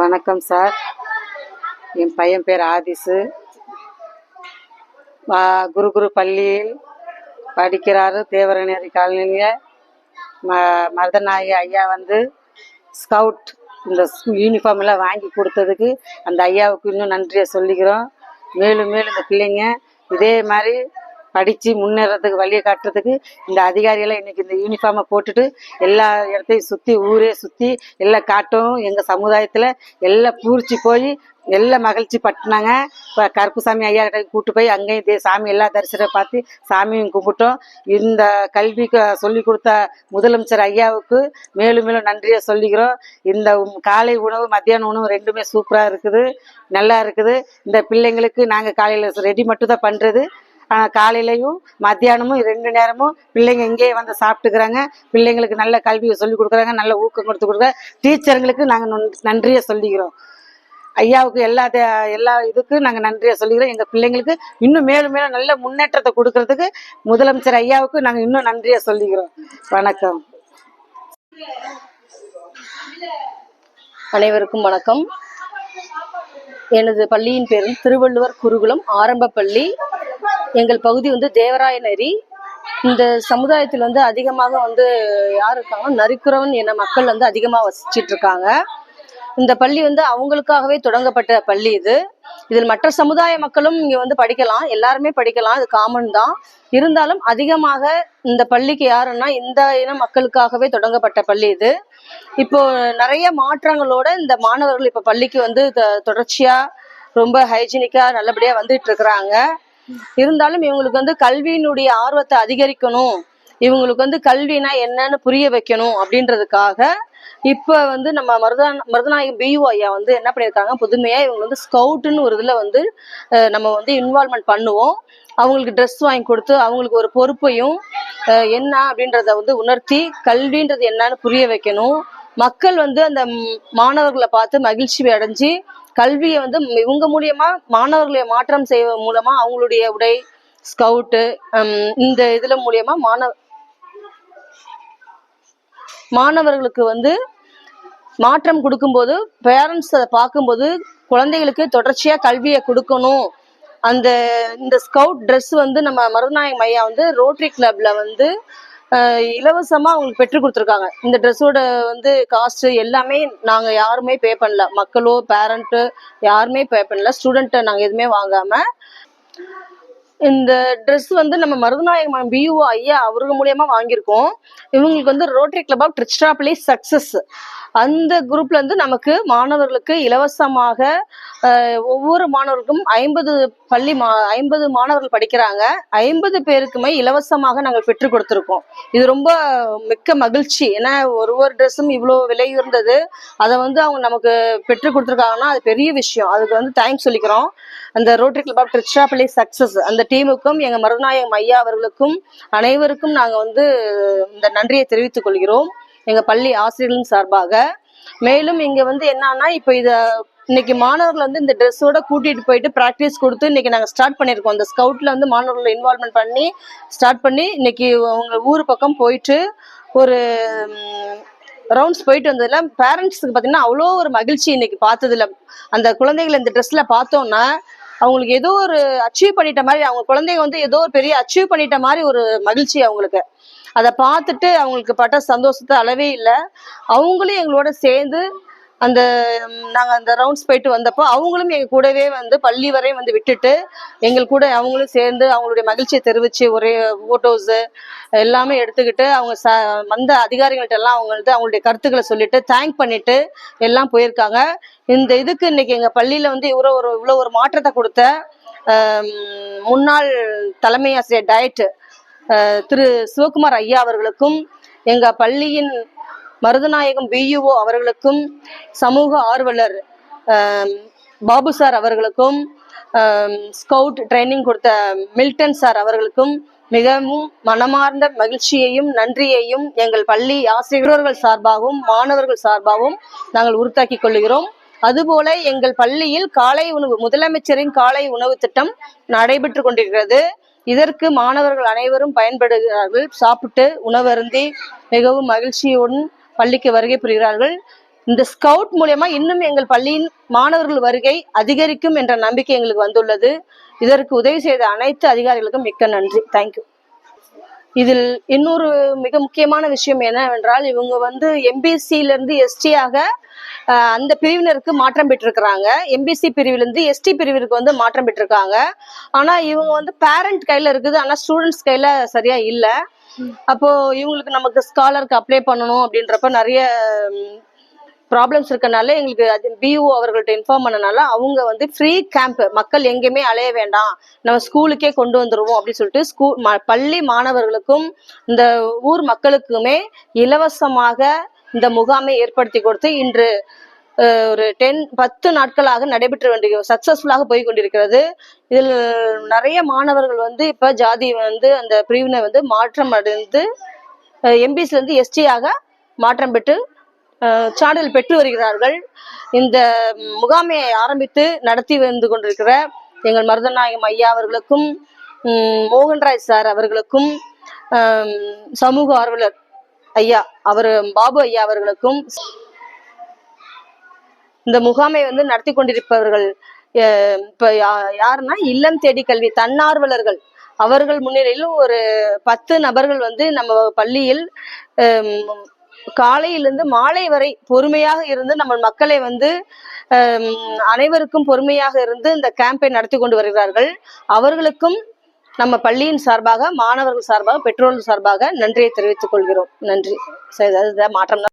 வணக்கம் சார். என் பையன் பேர் ஆதிசு. குருகுரு குரு குரு பள்ளியில் படிக்கிறாரு தேவரநேரி காலனியில். ம மருதநாயகி ஐயா வந்து ஸ்கவுட் இந்த யூனிஃபார்ம் எல்லாம் வாங்கி கொடுத்ததுக்கு அந்த ஐயாவுக்கு இன்னும் நன்றியை சொல்லிக்கிறோம். மேலும் மேலும் இந்த பிள்ளைங்க இதே மாதிரி படித்து முன்னேறதுக்கு வழியை காட்டுறதுக்கு இந்த அதிகாரியெல்லாம் இன்னைக்கு இந்த யூனிஃபார்மை போட்டுட்டு எல்லா இடத்தையும் சுற்றி ஊரே சுற்றி எல்லாம் காட்டும். எங்கள் சமுதாயத்தில் எல்லாம் பூரிச்சு போய் எல்லாம் மகிழ்ச்சி பட்டினாங்க. இப்போ கருப்புசாமி ஐயா கிட்ட கூட்டு போய் அங்கேயும் இதே சாமி எல்லா தரிசனம் பார்த்து சாமியும் கும்பிட்டோம். இந்த கல்விக்கு சொல்லி கொடுத்த முதலமைச்சர் ஐயாவுக்கு மேலும் மேலும் நன்றியை சொல்லிக்கிறோம். இந்த காலை உணவு மத்தியான உணவு ரெண்டுமே சூப்பராக இருக்குது நல்லா இருக்குது. இந்த பிள்ளைங்களுக்கு நாங்கள் காலையில் ரெடி மட்டும் தான் பண்ணுறது காலையிலையும் மத்தியானமும் ரெண்டு நேரமும் பிள்ளைங்க இங்கேயே வந்து சாப்பிட்டுக்கிறாங்க. பிள்ளைங்களுக்கு நல்ல கல்வியை சொல்லி கொடுக்குறாங்க நல்ல ஊக்கம் கொடுத்து கொடுக்குறாங்க. டீச்சருங்களுக்கு நாங்கள் நன்றியை சொல்லிக்கிறோம். ஐயாவுக்கு எல்லா எல்லா இதுக்கும் நாங்கள் நன்றியை சொல்லிக்கிறோம். எங்கள் பிள்ளைங்களுக்கு இன்னும் மேலும் மேலும் நல்ல முன்னேற்றத்தை கொடுக்கறதுக்கு முதலமைச்சர் ஐயாவுக்கு நாங்கள் இன்னும் நன்றியை சொல்லிக்கிறோம். வணக்கம். அனைவருக்கும் வணக்கம். எனது பள்ளியின் பேரும் திருவள்ளுவர் குருகுலம் ஆரம்ப பள்ளி எங்கள் பகுதி வந்து தேவராய தேவராயநரி இந்த சமுதாயத்தில் வந்து அதிகமாக வந்து யார் இருக்காங்க நரிக்குறவன் என மக்கள் வந்து அதிகமாக வசிச்சிட்டு இருக்காங்க இந்த பள்ளி வந்து அவங்களுக்காகவே தொடங்கப்பட்ட பள்ளி இது. இதில் மற்ற சமுதாய மக்களும் இங்க வந்து படிக்கலாம். எல்லாருமே படிக்கலாம். இது காமன் தான். இருந்தாலும் அதிகமாக இந்த பள்ளிக்கு யாருன்னா இந்த இன மக்களுக்காகவே தொடங்கப்பட்ட பள்ளி இது. இப்போ நிறைய மாற்றங்களோட இந்த மாணவர்கள் இப்ப பள்ளிக்கு வந்து த- தொடர்ச்சியா ரொம்ப ஹைஜீனிக்கா நல்லபடியா வந்துட்டு இருக்கிறாங்க இருந்தாலும் இவங்களுக்கு வந்து கல்வியினுடைய ஆர்வத்தை அதிகரிக்கணும். இவங்களுக்கு வந்து கல்வினா என்னன்னு புரிய வைக்கணும் அப்படின்றதுக்காக இப்ப வந்து நம்ம மருதா மருதநாயகம் பியூ ஐயா வந்து என்ன பண்ணியிருக்காங்க? புதுமையா இவங்க வந்து ஸ்கவுட்னு ஒரு இதுல வந்து நம்ம வந்து இன்வால்மெண்ட் பண்ணுவோம். அவங்களுக்கு ட்ரெஸ் வாங்கி கொடுத்து அவங்களுக்கு ஒரு பொறுப்பையும் என்ன அப்படின்றத வந்து உணர்த்தி கல்வின்றது என்னன்னு புரிய வைக்கணும். மக்கள் வந்து அந்த மாணவர்களை பார்த்து மகிழ்ச்சி அடைஞ்சு கல்வியை வந்து இவங்க மூலியமா மாணவர்களை மாற்றம் செய்வ மூலமா அவங்களுடைய உடை ஸ்கவுட்டு இந்த இதுல மூலியமா மாணவ மாணவர்களுக்கு வந்து மாற்றம் கொடுக்கும்போது பேரண்ட்ஸ் அதை பார்க்கும்போது குழந்தைகளுக்கு தொடர்ச்சியா கல்வியை கொடுக்கணும். அந்த இந்த ஸ்கவுட் ட்ரெஸ் வந்து நம்ம மருதநாயகம் ஐயா வந்து ரோட்டரி கிளப்ல வந்து இலவசமா அவங்களுக்கு பெற்று கொடுத்துருக்காங்க. இந்த ட்ரெஸ்ஸோட வந்து காஸ்ட் எல்லாமே நாங்க யாருமே பே பண்ணல. மக்களோ பேரண்ட்டு யாருமே பே பண்ணல. ஸ்டூடெண்ட்டை நாங்க எதுவுமே வாங்காம இந்த ட்ரெஸ் வந்து நம்ம மருதநாயகம் பியூஓ ஐயா அவருங்க மூலியமா வாங்கியிருக்கோம். இவங்களுக்கு வந்து Rotary Club of Tiruchirappalli success அந்த குரூப்ல இருந்து நமக்கு மாணவர்களுக்கு இலவசமாக ஒவ்வொரு மாணவருக்கும் ஐம்பது பள்ளி மா ஐம்பது மாணவர்கள் படிக்கிறாங்க. ஐம்பது பேருக்குமே இலவசமாக நாங்கள் பெற்றுக் கொடுத்துருக்கோம். இது ரொம்ப மிக்க மகிழ்ச்சி. ஏன்னா ஒரு ஒரு ட்ரெஸ்ஸும் இவ்வளோ விலை உயர்ந்தது. அதை வந்து அவங்க நமக்கு பெற்றுக் கொடுத்துருக்காங்கன்னா அது பெரிய விஷயம். அதுக்கு வந்து தேங்க்ஸ் சொல்லிக்கிறோம். அந்த Rotary Club of Tiruchirappalli success அந்த டீமுக்கும் எங்க மருநாயகம் ஐயா அவர்களுக்கும் அனைவருக்கும் நாங்க வந்து இந்த நன்றியை தெரிவித்துக் கொள்கிறோம். எங்க பள்ளி ஆசிரியர்களின் சார்பாக. மேலும் இங்க வந்து என்னன்னா இப்போ இத இன்னைக்கு மாணவர்கள் வந்து இந்த ட்ரெஸ்ஸோட கூட்டிட்டு போயிட்டு ப்ராக்டிஸ் கொடுத்து இன்னைக்கு நாங்கள் ஸ்டார்ட் பண்ணியிருக்கோம் இந்த ஸ்கவுட்ல வந்து மாணவர்களை இன்வால்மெண்ட் பண்ணி ஸ்டார்ட் பண்ணி இன்னைக்கு அவங்க ஊர் பக்கம் போயிட்டு ஒரு ரவுண்ட்ஸ் போயிட்டு வந்ததுல பேரண்ட்ஸுக்கு பார்த்தீங்கன்னா அவ்வளோ ஒரு மகிழ்ச்சி இன்னைக்கு பார்த்ததுல. அந்த குழந்தைகளை இந்த ட்ரெஸ்ல பார்த்தோம்னா அவங்களுக்கு ஏதோ ஒரு அச்சீவ் பண்ணிட்ட மாதிரி அவங்க குழந்தைங்க வந்து ஏதோ ஒரு பெரிய அச்சீவ் பண்ணிட்ட மாதிரி ஒரு மகிழ்ச்சி அவங்களுக்கு. அதை பார்த்துட்டு அவங்களுக்கு பட்ட சந்தோஷத்தை அளவே இல்லை. அவங்களும் எங்களோட சேர்ந்து அந்த நாங்கள் நாங்க அந்த ரவுண்ட்ஸ் போயிட்டு வந்தப்போ அவங்களும் எங்க கூடவே வந்து பள்ளி வரையும் வந்து விட்டுட்டு எங்கள் கூட அவங்களும் சேர்ந்து அவங்களுடைய மகிழ்ச்சியை தெரிவிச்சு ஒரே போட்டோஸ் எல்லாமே எடுத்துக்கிட்டு அவங்க ச வந்த அதிகாரிகள்ட்ட எல்லாம் அவங்க வந்து அவங்களுடைய கருத்துக்களை சொல்லிட்டு தேங்க் பண்ணிட்டு எல்லாம் போயிருக்காங்க. இந்த இதுக்கு இன்னைக்கு எங்க பள்ளியில வந்து இவ்வளோ ஒரு இவ்வளோ ஒரு மாற்றத்தை கொடுத்த முன்னாள் தலைமை ஆசிரியர் டயட் திரு சிவகுமார் ஐயா அவர்களுக்கும் எங்க பள்ளியின் மருதநாயகம் பியூஓ அவர்களுக்கும் சமூக ஆர்வலர் பாபு சார் அவர்களுக்கும் ஸ்கவுட் ட்ரைனிங் கொடுத்த மில்டன் சார் அவர்களுக்கும் மிகவும் மனமார்ந்த மகிழ்ச்சியையும் நன்றியையும் எங்கள் பள்ளி ஆசிரியர்கள் சார்பாகவும் மாணவர்கள் சார்பாகவும் நாங்கள் உறுத்தாக்கிக் கொள்கிறோம். அதுபோல எங்கள் பள்ளியில் காலை உணவு முதலமைச்சரின் காலை உணவு திட்டம் நடைபெற்று கொண்டிருக்கிறது. இதற்கு மாணவர்கள் அனைவரும் பயன்படுகிறார்கள். சாப்பிட்டு உணவருந்தி மிகவும் மகிழ்ச்சியுடன் பள்ளிக்கு வருகை புரிகிறார்கள். இந்த ஸ்கவுட் மூலயமா இன்னும் எங்கள் பள்ளியின் மாணவர்கள் வருகை அதிகரிக்கும் என்ற நம்பிக்கை எங்களுக்கு வந்துள்ளது. இதற்கு உதவி செய்த அனைத்து அதிகாரிகளுக்கும் மிக்க நன்றி. தேங்க்யூ இதில் இன்னொரு மிக முக்கியமான விஷயம் என்னவென்றால் இவங்க வந்து எம்பிசில இருந்து எஸ்டியாக அந்த பிரிவினருக்கு மாற்றம் பெற்றிருக்கிறாங்க. எம்பிசி பிரிவிலிருந்து எஸ்டி பிரிவிற்கு வந்து மாற்றம் பெற்றிருக்காங்க. ஆனா இவங்க வந்து பேரண்ட் கையில இருக்குது. ஆனா ஸ்டூடெண்ட்ஸ் கையில சரியா இல்ல. அப்போ இவங்களுக்கு நமக்கு ஸ்காலருக்கு அப்ளை பண்ணணும் அப்படின்றப்ப நிறைய ப்ராப்ளம்ஸ் இருக்கனால எங்களுக்கு அது பிஓ அவர்கள்ட்ட இன்ஃபார்ம் பண்ணனால அவங்க வந்து ஃப்ரீ கேம்ப் மக்கள் எங்கேயுமே அலைய வேண்டாம். நம்ம ஸ்கூலுக்கே கொண்டு வந்துருவோம் அப்படின்னு சொல்லிட்டு ஸ்கூல் பள்ளி மாணவர்களுக்கும் இந்த ஊர் மக்களுக்குமே இலவசமாக இந்த முகாமை ஏற்படுத்தி கொடுத்து இன்று ஒரு டென் பத்து நாட்களாக நடைபெற்று வேண்டிய சக்சஸ்ஃபுல்லாக போய் கொண்டிருக்கிறது. இதில் நிறைய மாணவர்கள் வந்து இப்ப ஜாதி வந்து அந்த பிரிவினை வந்து மாற்றம் அடைந்து எம்பிஸ்ல இருந்து எஸ்டியாக மாற்றம் பெற்று சான்றிதழ் பெற்று வருகிறார்கள். இந்த முகாமை ஆரம்பித்து நடத்தி வந்து கொண்டிருக்கிற எங்கள் மருதநாயகம் ஐயா அவர்களுக்கும் உம், மோகன்ராய் சார் அவர்களுக்கும் சமூக ஆர்வலர் ஐயா அவர் பாபு ஐயா அவர்களுக்கும் இந்த முகாமை வந்து நடத்தி கொண்டிருப்பவர்கள் இப்ப யாருன்னா இல்லம் தேடி கல்வி தன்னார்வலர்கள். அவர்கள் முன்னிலையில் ஒரு பத்து நபர்கள் வந்து நம்ம பள்ளியில் காலையிலிருந்து மாலை வரை பொறுமையாக இருந்து நம்ம மக்களை வந்து அனைவருக்கும் பொறுமையாக இருந்து இந்த கேம்பை நடத்தி கொண்டு வருகிறார்கள். அவர்களுக்கும் நம்ம பள்ளியின் சார்பாக மாணவர்கள் சார்பாக பெற்றோர்கள் சார்பாக நன்றியை தெரிவித்துக் கொள்கிறோம். நன்றி. சரி, மாற்றம்